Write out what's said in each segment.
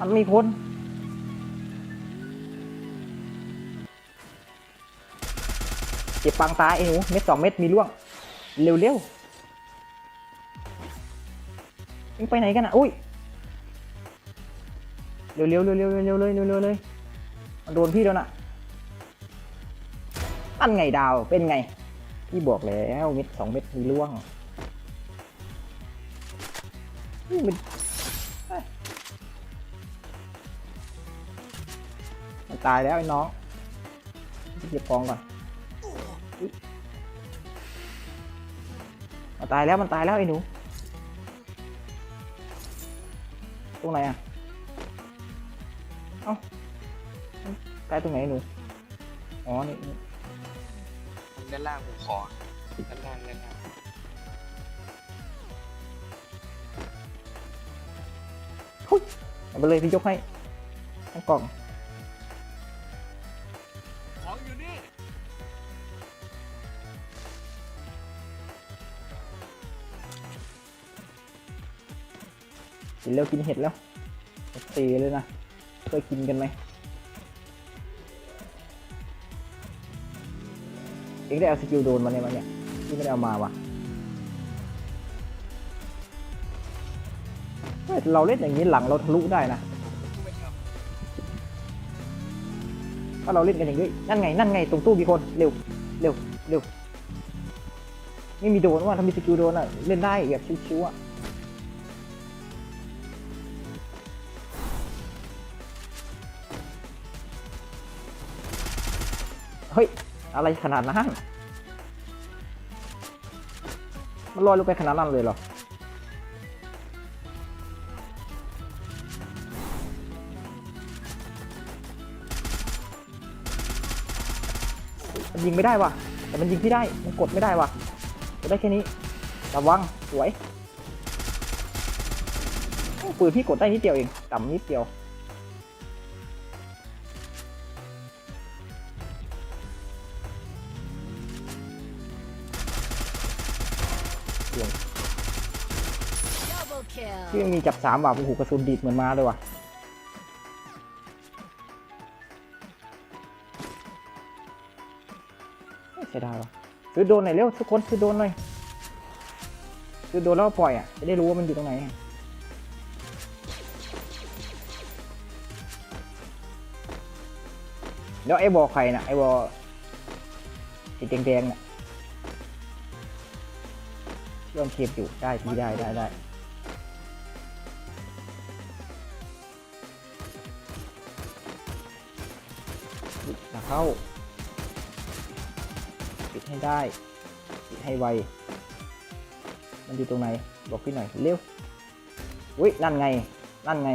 มันมีคนเจ็บปางตายไอ้หนูเม็ดสองเม็ดมีร่วง เร็วเร็วมึงไปไหนกันอะ อุ้ยเร็วเร็วเร็วเร็วเร็วเร็วเลยเร็วเร็วเลยมันโดนพี่แล้วน่ะอันไงดาวเป็นไง พี่บอกแล้วเม็ดสองเม็ดมีร่วงมัน ตายแล้วไอ้น้องเก็บกองก่อนอุ๊ยมันตายแล้วมันตายแล้วไอ้หนู ตรงไหนอะ เอ้าตายตรงไหนไอ้หนู อ๋อนี่นี่ด้านล่างผมขอด้านล่างด้านล่างเอาไปเลยพี่ยกให้ทั้งกล่องของ กินแล้วกินเห็ดแล้วเตีเลยนะเคยกินกันไหมเองได้เอาสกิลโดนมาเนี่ยมาเนี่ยพี่ไม่ได้เอามาว่ะเราเล่นอย่างนี้หลังเราทะลุได้นะถ้าเราเล่นกันอย่างนี้นั่นไงนั่นไงตรงตู้มีคนเร็วเร็วเร็วไม่มีโดนว่าถ้ามีสกิลโดนอะเล่นได้แบบชิวๆอะ เฮ้ย อะไรขนาดนั้น มันลอยลงไปขนาดนั้นเลยเหรอ มันยิงไม่ได้ว่ะ แต่มันยิงพี่ได้ มันกดไม่ได้ว่ะกดได้แค่นี้ ระวัง สวยปืนพี่กดได้นิดเดียวเอง ต่ำนิดเดียว Double kill. พี่ยังมีจับสามว่ะโอ้โหกระสุนดีดเหมือนมาเลยว่ะเฮ้ยเสียดายว่ะซื้อโดนหน่อยเร็วทุกคนซื้อโดนหน่อยซื้อโดนแล้วปล่อยอะจะได้รู้ว่ามันอยู่ตรงไหนแล้วไอ้บอลใครนะไอ้บอสีแดงๆน่ะที่มันเทียบอยู่ได้พี่ได้ได้ได้ เข้า ปิดให้ได้ ปิดให้ไว มันอยู่ตรงไหน บอกพี่หน่อย เร็วอุ้ยนั่นไง นั่นไง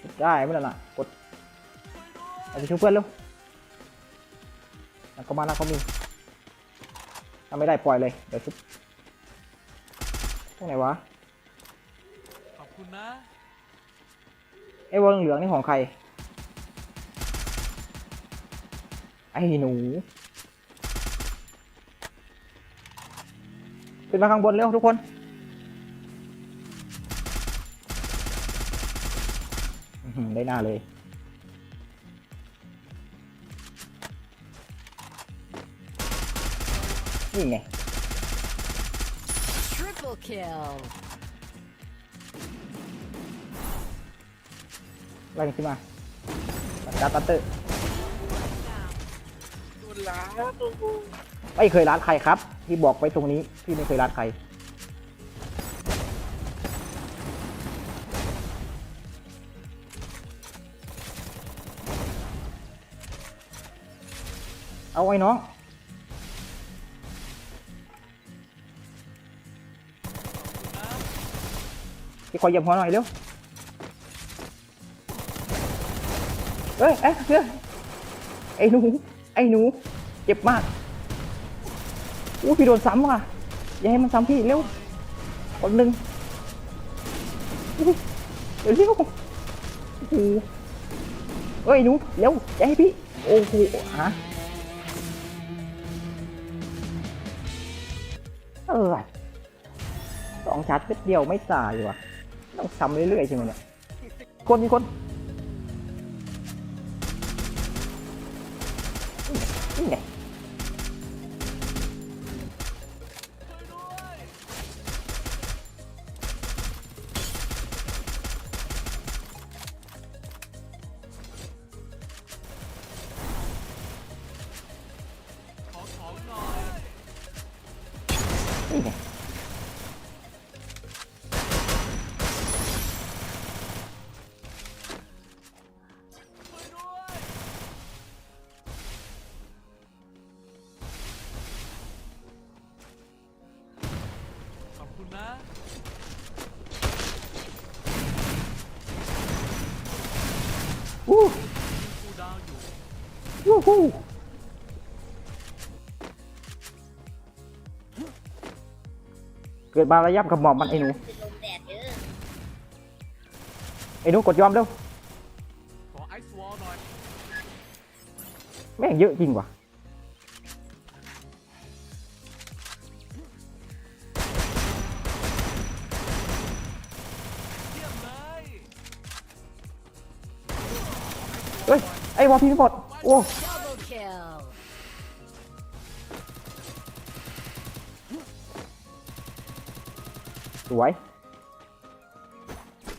ปิดได้ไม่แล้วน่ะกดเอาไปช่วยเพื่อนเร็วนั่นก็มานั่นเขามีถ้าไม่ได้ปล่อยเลย เดี๋ยวชุบตรงไหนวะ ขอบคุณนะ ไอ้วอลเหลืองๆนี่ของใคร ไอ้หนู ขึ้นมาข้างบนเร็วทุกคนอื้อหือได้หน้าเลยนี่ไง Triple kill. ไล่กันขึ้นมาจัดตัตเตอร์ดู ล้าไม่เคยรัดใครครับ พี่บอกไว้ตรงนี้ พี่ไม่เคยรัดใคร เอาไว้น้องพี่ขอเยียบหัวหน่อยเร็วเฮ้ยเอ้ยเฮ้ยไอ้หนู ไอ้หนูเจ็บมากอู้พี่โดนซ้ำว่ะ อย่าให้มันซ้ำพี่เร็วคนหนึ่งเดี๋ยวเร็วโอ้โหเอ้ยหนูเร็วอย่าให้พี่ โอ้โหฮะเออสองชาร์จเม็ดเดียวไม่ตายว่ะ ต้องซ้ำเรื่อยๆใช่ไหมเนี่ยคนมีคน วู้กูดาวอยู่วู้ฮู้เกิดมาระยับกับหมอบมันไอ้หนูเป็นลมแดดเด้อไอ้หนูกดยอมเร็วขอไอซ์วอลหน่อยแม่งเยอะจริงว่ะ เฮ้ย ไอ้วอลพี่ไม่หมด โอ้ Double kill. สวย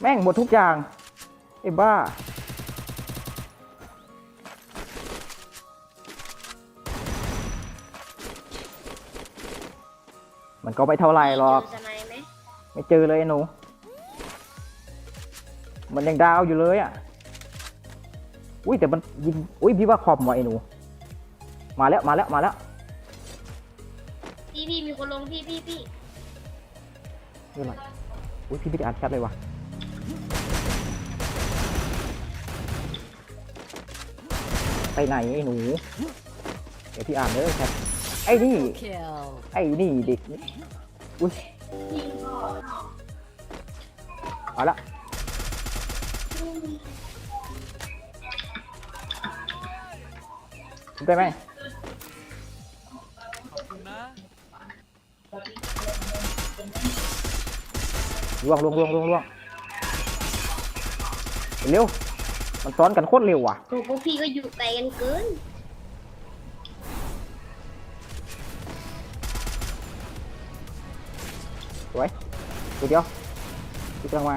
แม่งหมดทุกอย่างไอ้บ้า มันก็ไม่เท่าไหร่หรอก เจสไนไหมไม่เจอเลยไอ้หนู มันยังดาวอยู่เลยอะ อุ้ยแต่มันยิงอุ้ยพี่ว่าคอมว่ะไอ้หนู มาแล้วมาแล้วมาแล้วพี่พี่มีคนลงพี่พี่พี่นี่อะไรอุ้ยพี่ไม่ได้อ่านแชทเลยว่ะไปไหนไอ้หนู เดี๋ยวพี่อ่านเลยแชทไอ้นี่ Kill. ไอ้นี่เด็กนี่อุ้ยเอาละ คุณได้ไหมขอบคุณนะล่วงล่วงล่วงล่วงล่วงเร็ว มันซ้อนกันโคตรเร็วว่ะโหพวกพี่ก็อยู่ไกลกันเกิน สวยตัวเดียวอีกกำลังมา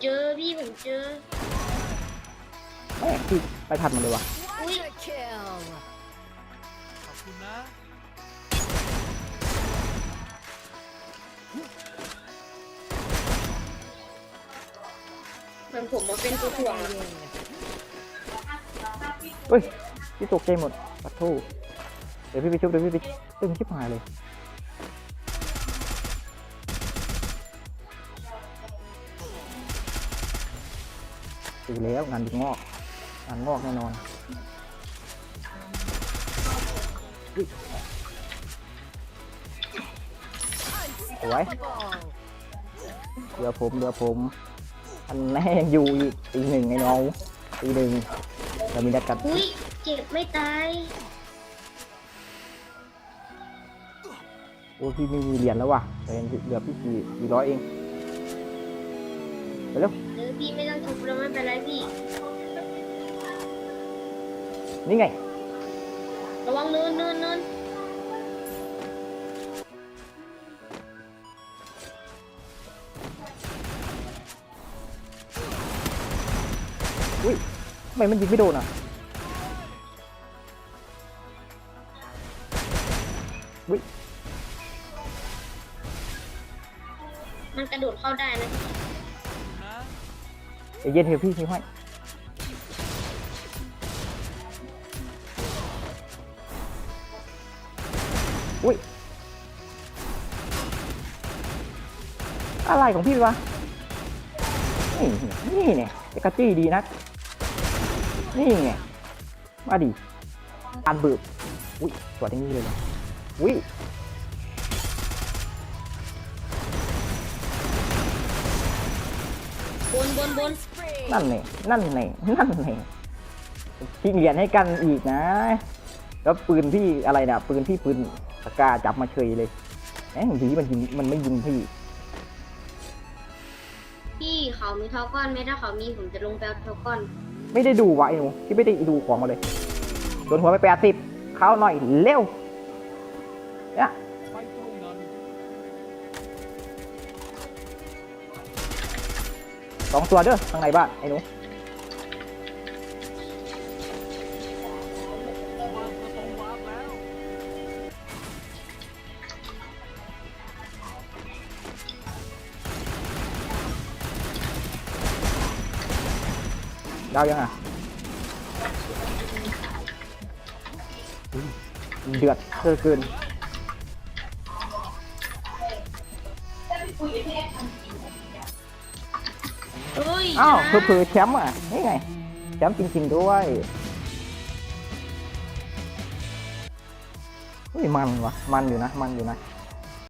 เจอพี่ผมเจอแม่งพี่ไปทันมันเลยว่ะ Quadra kill. ขอบคุณนะเหมือนผมมาเป็นตัวถ่วงอะเฮ้ยพี่ตกใจหมดปัดทูเดี๋ยวพี่ไปชุบเดี๋ยวพี่ไปตึงชิบหายเลย ตีแล้วงานดึงงอกงานงอกแน่นอนอุ๊ยสวย Ball. เรือผมเรือผมอันแน่ยังอยู่อีกตีหนึ่งไอ้น้องตีหนึ่งเรามีนัดกันอุ้ยเจ็บไม่ตายโอ้พี่ไม่มีเหรียญแล้วว่ะแต่ยังเหลือพี่สี่สี่ร้อยเองไปเร็ว นี่ไง ระวังเนินเนินเนินอุ้ยทำไมมันยิงไม่โดนอะอุ้ยมันกระโดดเข้าได้นะขอบคุณนะเดี๋ยวเย็นเถอะพี่ชิวให้ อุ้ย อะไรของพี่วะ นี่นี่เนี่ยจะกระจี้ดีนัก นี่ไงมาดิอันเบิบอุ้ยสวยอย่างนี้เลยเหรออุ้ยบนบนบน Spree. นั่นเนี่ยนั่นเนี่ยนั่นเนี่ยทิ้งเหรียญให้กันอีกนะ แล้วปืนพี่อะไรเนี่ยปืนพี่ปืน สกาจับมาเฉยเลยแหมผีมันยิงมันไม่ยิงพี่ พี่เขามีเท่าก้อนไหมถ้าเขามีผมจะลงแปลเท่าก้อน ไม่ได้ดูวะไอ้หนูที่ไม่ได้ดูของมาเลยโดนหัวไปแปดสิบเข้าหน่อยเร็วเนี่ยไปตรงนั้นสองตัวเด้อข้างในบ้านไอ้หนู ดาวยังอะอุ้ยเดือดเกินเกินเฮ้ยอ้าวชนะเผื่อๆแชมป์อะนี่ไงแชมป์จริงๆด้วยอุ้ยมันวะมันอยู่นะ มันอยู่นะ